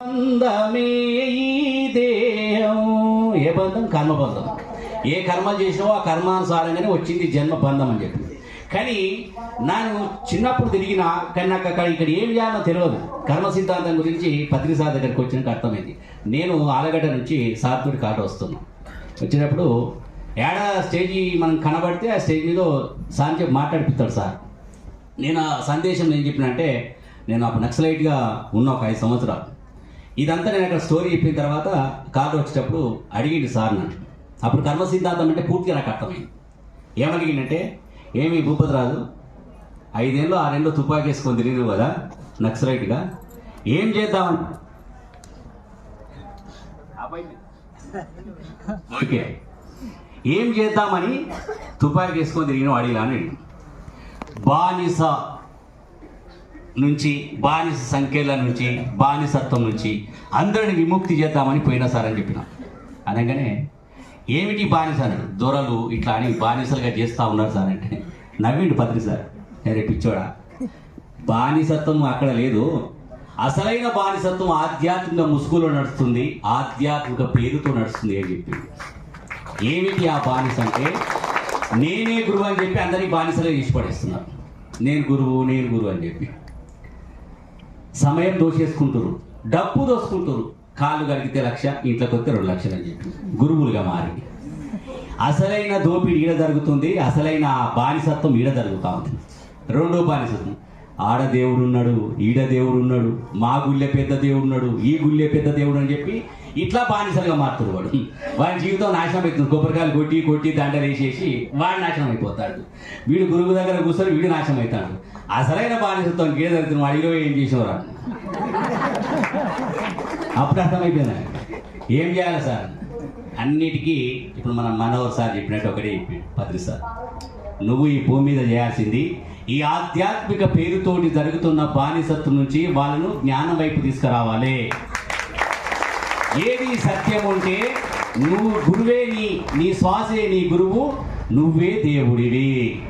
బంధమే ఈ దేహం. ఏ బంధం? కర్మబంధం ఏ కర్మలు చేసినావో ఆ కర్మానుసారంగానే వచ్చింది జన్మ బంధం అని చెప్పింది కానీ నేను చిన్నప్పుడు తిరిగిన కానీ నాకు అక్కడ ఇక్కడ ఏం చేయాలో తెలియదు. కర్మ సిద్ధాంతం గురించి పత్రిక సార్ దగ్గరికి వచ్చినాక అర్థమైంది. నేను ఆలగడ్డ నుంచి సార్తోటి కాట వస్తున్నా. వచ్చినప్పుడు ఏడ స్టేజ్ మనం కనబడితే ఆ స్టేజ్ మీద సార్ చెప్పి మాట్లాడిపిస్తాడు సార్. నేను ఆ సందేశం నేను చెప్పినంటే నేను అప్పుడు నక్సలైట్గా ఉన్న ఒక ఐదు సంవత్సరాలు. ఇదంతా నేను అక్కడ స్టోరీ చెప్పిన తర్వాత కార్డు వచ్చేటప్పుడు అడిగిండు సార్ నన్ను. అప్పుడు కర్మ సిద్ధాంతం అంటే పూర్తిగా నాకు అర్థమైంది. ఏమడిగిందంటే ఏమి భూపతిరాజు ఐదేళ్ళు ఆరేళ్ళు తుపాకీ వేసుకొని తిరిగినావు కదా నక్సలైట్గా. ఏం చేద్దామని ఓకే. ఏం చేద్దామని తుపాకీ వేసుకొని తిరిగిన అడిగిలా అని బానిస నుంచి బానిస సంఖ్యల నుంచి బానిసత్వం నుంచి అందరిని విముక్తి చేద్దామని పోయినా సార్ అని చెప్పిన. అనగానే ఏమిటి బానిస అన్నాడు. దొరలు ఇట్లా అని బానిసలుగా చేస్తా ఉన్నారు సార్ అంటే నవ్విండు పత్రి సార్. అరే పిచ్చోడా. బానిసత్వం అక్కడ లేదు. అసలైన బానిసత్వం ఆధ్యాత్మిక ముసుగులో నడుస్తుంది ఆధ్యాత్మిక పేరుతో నడుస్తుంది అని చెప్పి. ఏమిటి ఆ బానిస అంటే నేనే గురువు అని చెప్పి అందరినీ బానిసలే తీసి పడేస్తున్నారు. నేను గురువు నేను గురువు అని చెప్పి. సమయం దోషేసుకుంటారు డబ్బు దోసుకుంటారు కాళ్ళు కలిగితే లక్ష ఇంట్లోకి వస్తే రెండు లక్షలు అని చెప్పి. గురువులుగా మారి. అసలైన దోపిడి ఈడ జరుగుతుంది అసలైన బానిసత్వం ఈడ జరుగుతూ ఉంది. రెండో బానిసత్వం ఆడ దేవుడు ఉన్నాడు ఈడ దేవుడు ఉన్నాడు మా గుళ్ళె పెద్ద దేవుడు ఉన్నాడు ఈ గుళ్ళె పెద్ద దేవుడు అని చెప్పి ఇట్లా బానిసలుగా మారుతాడు వాడు. వాడి జీవితం నాశనం అవుతుంది కొబ్బరికాయలు కొట్టి కొట్టి దండలు వేసేసి వాడు నాశనం అయిపోతాడు. వీడు గురువు దగ్గర కూర్చొని వీడు నాశనం అవుతాడు. అసలైన బానిసత్వం గీడ జరుగుతుంది వాడు ఏం చేసేవరా? అప్పుడు అర్థమైపోయింది? ఏం చేయాలి సార్? అన్నిటికీ ఇప్పుడు మన మనోహర్ సార్ చెప్పినట్టు ఒకటే పత్రి సార్. నువ్వు ఈ భూమి మీద చేయాల్సింది ఈ ఆధ్యాత్మిక పేరుతోటి జరుగుతున్న బానిసత్వం నుంచి వాళ్ళను జ్ఞానం వైపు తీసుకురావాలి. ఏది సత్యం ఉంటే నువ్వు గురువే నీ నీ శ్వాసే నీ గురువు నువ్వే దేవుడివి.